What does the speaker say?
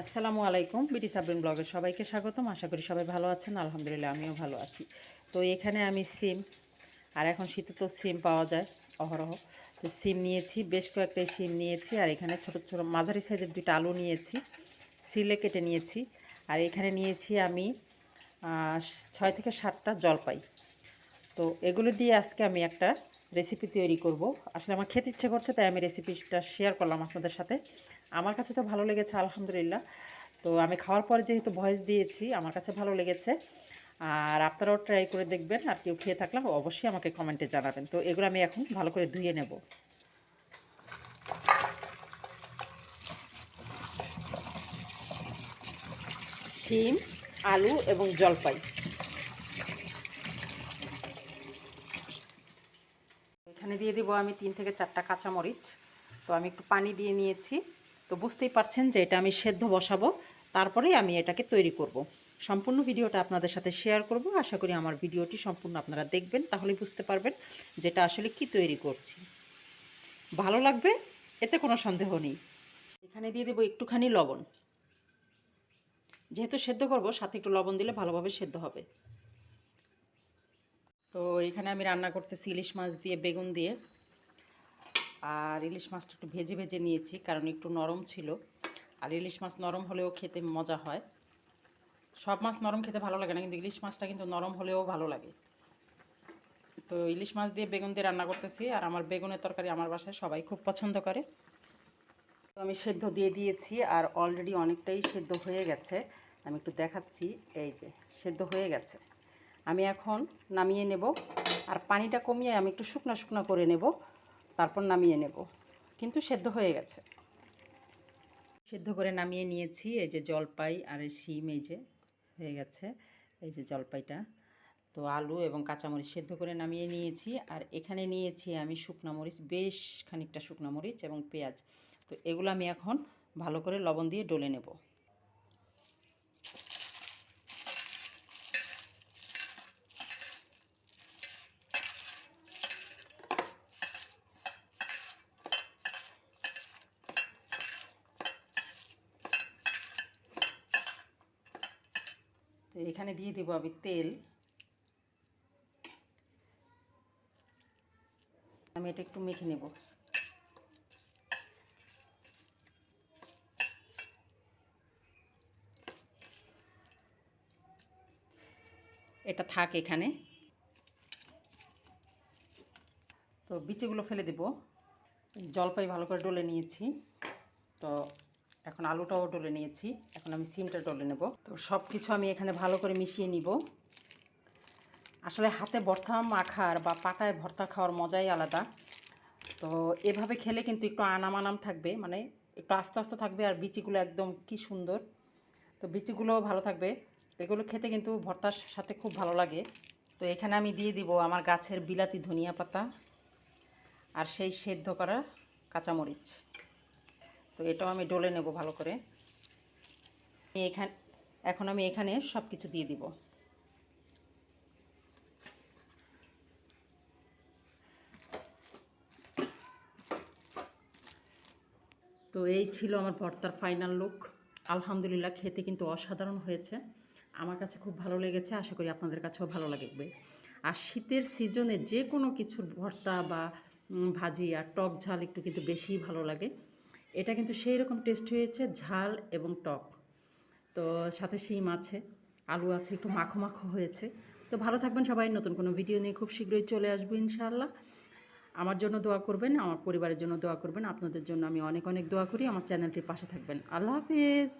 আসসালামু আলাইকুম বিটি সাবরিন ব্লগের সবাইকে স্বাগতম। আশা করি সবাই ভালো আছেন। আলহামদুলিল্লাহ, আমিও ভালো আছি। তো এখানে আমি সিম, আর এখন শীতে তো সিম পাওয়া যায় অহরহ। তো সিম নিয়েছি, বেশ কয়েকটা সিম নিয়েছি, আর এখানে ছোটো ছোটো মাঝারি সাইজের দুইটা আলু নিয়েছি, সিলে কেটে নিয়েছি। আর এখানে নিয়েছি আমি ছয় থেকে সাতটা জলপাই। তো এগুলো দিয়ে আজকে আমি একটা রেসিপি তৈরি করব। আসলে আমার খেতে ইচ্ছে করছে, তাই আমি রেসিপিটা শেয়ার করলাম আপনাদের সাথে। আমার কাছে তো ভালো লেগেছে, আলহামদুলিল্লাহ। তো আমি খাওয়ার পরে যেহেতু ভয়েস দিয়েছি, আমার কাছে ভালো লেগেছে। আর আপনারাও ট্রাই করে দেখবেন, আর কেউ খেয়ে থাকলে অবশ্যই আমাকে কমেন্টে জানাবেন। তো এগুলো আমি এখন ভালো করে ধুয়ে নেব। শিম, আলু এবং জলপাই। এখানে দিয়ে দিব আমি তিন থেকে চারটা কাঁচামরিচ। তো আমি একটু পানি দিয়ে নিয়েছি। তো বুঝতেই পারছেন যে এটা আমি সেদ্ধ বসাবো, তারপরেই আমি এটাকে তৈরি করব। সম্পূর্ণ ভিডিওটা আপনাদের সাথে শেয়ার করব। আশা করি আমার ভিডিওটি সম্পূর্ণ আপনারা দেখবেন তাহলেই বুঝতে পারবেন যেটা আসলে কি তৈরি করছি। ভালো লাগবে? এতে কোনো সন্দেহ নেই। এখানে দিয়ে দেবো একটুখানি লবণ। যেহেতু সেদ্ধ করব, সাথে একটু লবণ দিলে ভালোভাবে সেদ্ধ হবে। তো এখানে আমি রান্না করতেছি ইলিশ মাছ দিয়ে, বেগুন দিয়ে। আর ইলিশ মাছটা একটু ভেজে ভেজে নিয়েছি, কারণ একটু নরম ছিল। আর ইলিশ মাছ নরম হলেও খেতে মজা হয়। সব মাছ নরম খেতে ভালো লাগে না, কিন্তু ইলিশ মাছটা কিন্তু নরম হলেও ভালো লাগে। তো ইলিশ মাছ দিয়ে বেগুন দিয়ে রান্না করতেছি, আর আমার বেগুনের তরকারি আমার বাসায় সবাই খুব পছন্দ করে। তো আমি সেদ্ধ দিয়ে দিয়েছি, আর অলরেডি অনেকটাই সেদ্ধ হয়ে গেছে। আমি একটু দেখাচ্ছি, এই যে, সেদ্ধ হয়ে গেছে। আমি এখন নামিয়ে নেব, আর পানিটা কমিয়ে আমি একটু শুকনো শুকনো করে নেব। তারপর নামিয়ে নেব। কিন্তু সেদ্ধ হয়ে গেছে। সেদ্ধ করে নামিয়ে নিয়েছি। এই যে জলপাই আর এই শিম এই যে হয়ে গেছে। এই যে জলপাইটা। তো আলু এবং কাঁচামরিচ সেদ্ধ করে নামিয়ে নিয়েছি। আর এখানে নিয়েছি আমি শুকনো মরিচ, বেশ খানিকটা শুকনো মরিচ এবং পেঁয়াজ। তো এগুলো আমি এখন ভালো করে লবণ দিয়ে ডলে নেব। তো এখানে দিয়ে দেবো আমি তেল। আমি এটা একটু মেখে নেব। এটা থাক এখানে। তো বিচিগুলো ফেলে দেব। জলপাই ভালো করে ডলে নিয়েছি। তো এখন আলুটাও ডলে নিয়েছি। এখন আমি সিমটা ডলে নেব। তো সব কিছু আমি এখানে ভালো করে মিশিয়ে নিব। আসলে হাতে ভর্তা মাখার বা পাটায় ভর্তা খাওয়ার মজাই আলাদা। তো এভাবে খেলে কিন্তু একটু আনাম আনাম থাকবে মানে একটু আস্তে আস্তে থাকবে আর বিচিগুলো একদম কি সুন্দর। তো বিচিগুলোও ভালো থাকবে। এগুলো খেতে কিন্তু ভর্তার সাথে খুব ভালো লাগে। তো এখানে আমি দিয়ে দিব আমার গাছের বিলাতি ধনিয়া পাতা আর সেই সেদ্ধ করা কাঁচামরিচ। তো এটাও আমি ডলে নেব ভালো করে। এখানে এখন আমি এখানে সব কিছু দিয়ে দিব। তো এই ছিল আমার ভর্তার ফাইনাল লুক আলহামদুলিল্লাহ খেতে কিন্তু অসাধারণ হয়েছে। আমার কাছে খুব ভালো লেগেছে, আশা করি আপনাদের কাছেও ভালো লাগবে। আর শীতের সিজনে যে কোনো কিছুর ভর্তা বা ভাজি আর টক ঝাল একটু কিন্তু বেশিই ভালো লাগে। এটা কিন্তু সেই রকম টেস্ট হয়েছে, ঝাল এবং টক। তো সাথে শিম আছে, আলু আছে, একটু মাখো মাখো হয়েছে। তো ভালো থাকবেন সবাই, নতুন কোনো ভিডিও নিয়ে খুব শীঘ্রই চলে আসব ইনশাআল্লাহ। আমার জন্য দোয়া করবেন, আমার পরিবারের জন্য দোয়া করবেন, আপনাদের জন্য আমি অনেক অনেক দোয়া করি। আমার চ্যানেলটির পাশে থাকবেন। আল্লাহ হাফিজ।